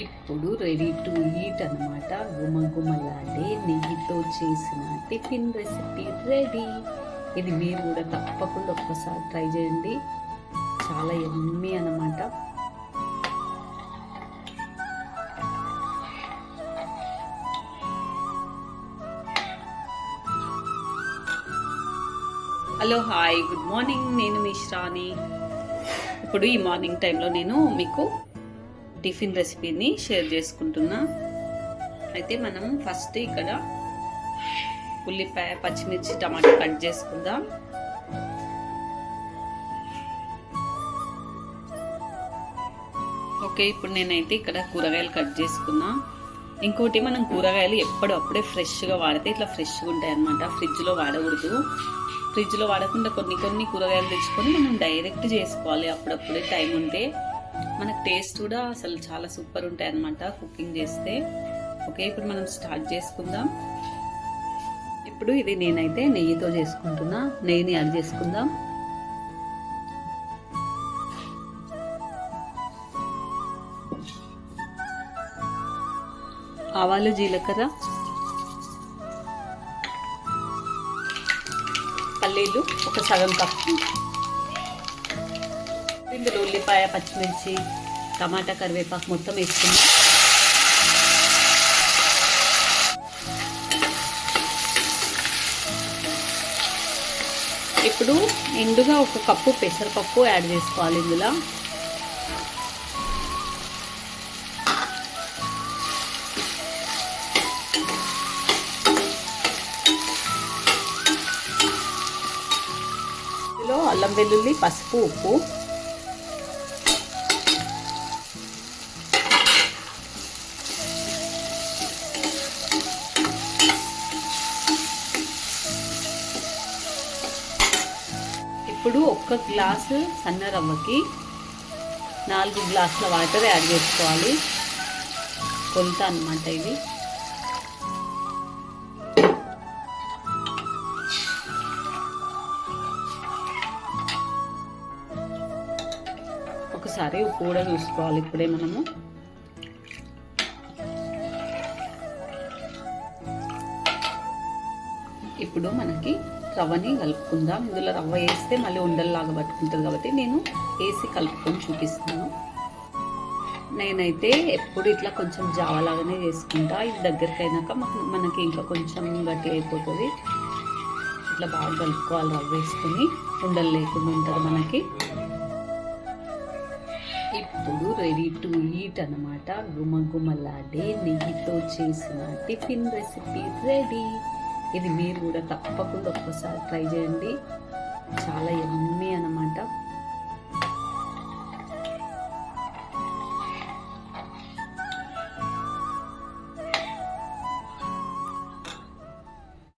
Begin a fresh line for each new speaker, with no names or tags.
ఇప్పుడు ready to eat అనమాట గుమగుమలాడే నెయ్యితో చేసిన టిఫిన్ రెసిపీ రెడీ. ఇది మీరు కూడా తప్పకుండా ఒక్కసారి ట్రై చేయండి. చాలా ఎమ్మి అన్నమాట. హలో హాయ్ గుడ్ మార్నింగ్ నేను మీ ఇప్పుడు ఈ మార్నింగ్ టైంలో నేను మీకు టిఫిన్ రెసిపీని షేర్ చేసుకుంటున్నా. అయితే మనం ఫస్ట్ ఇక్కడ ఉల్లిపాయ పచ్చిమిర్చి టమాటా కట్ చేసుకుందాం. ఓకే ఇప్పుడు నేనైతే ఇక్కడ కూరగాయలు కట్ చేసుకున్నా. ఇంకోటి మనం కూరగాయలు ఎప్పుడప్పుడే ఫ్రెష్గా వాడితే ఇట్లా ఫ్రెష్గా ఉంటాయి అన్నమాట. ఫ్రిడ్జ్లో వాడకూడదు. ఫ్రిడ్జ్లో వాడకుండా కొన్ని కొన్ని కూరగాయలు తెచ్చుకొని మనం డైరెక్ట్ చేసుకోవాలి అప్పుడప్పుడే టైం ఉంటే. మనకు టేస్ట్ కూడా అసలు చాలా సూపర్ ఉంటాయి అనమాట కుకింగ్ చేస్తే. ఓకే ఇప్పుడు మనం స్టార్ట్ చేసుకుందాం. ఇప్పుడు ఇది నేనైతే నెయ్యితో చేసుకుంటున్నా. నెయ్యిని యాడ్ చేసుకుందాం. ఆవాలు జీలకర్ర పల్లీలు ఒక సగం కప్పు. ఇందులో ఉల్లిపాయ పచ్చిమిర్చి టమాటా కరివేపాకు మొత్తం వేసుకుందాం ఇప్పుడు నిండుగా ఒక కప్పు పెసరపప్పు యాడ్ చేసుకోవాలి ఇందులో. ఇందులో అల్లం వెల్లుల్లి పసుపు ఉప్పు. ఇప్పుడు ఒక్క గ్లాసు సన్న రవ్వకి నాలుగు గ్లాసుల వాటర్ యాడ్ చేసుకోవాలి. కొలత అనమాట ఇది. ఒకసారి ఉప్పు కూడా చూసుకోవాలి ఇప్పుడే మనము. ఇప్పుడు మనకి రవ్వని కలుపుకుందాం. ఇందులో రవ్వ వేస్తే మళ్ళీ ఉండల్లాగా పట్టుకుంటుంది కాబట్టి నేను వేసి కలుపుకొని చూపిస్తున్నాను. నేనైతే ఎప్పుడు ఇట్లా కొంచెం జావలాగానే చేసుకుంటా ఇది దగ్గరికి అయినాక మాకు మనకి ఇంకా కొంచెం గట్టి అయిపోతుంది. ఇట్లా బాగా కలుపుకోవాలి రవ్వ వేసుకొని. ఉండలు లేకుండా ఉంటుంది మనకి. ఇప్పుడు రెడీ టు ఈట్ అనమాట గుమగుమలాడే నెయ్యితో చేసిన టిఫిన్ రెసిపీ రెడీ. ఇది మీరు కూడా తప్పకుండా ఒక్కసారి ట్రై చేయండి. చాలా ఎమ్మె అనమాట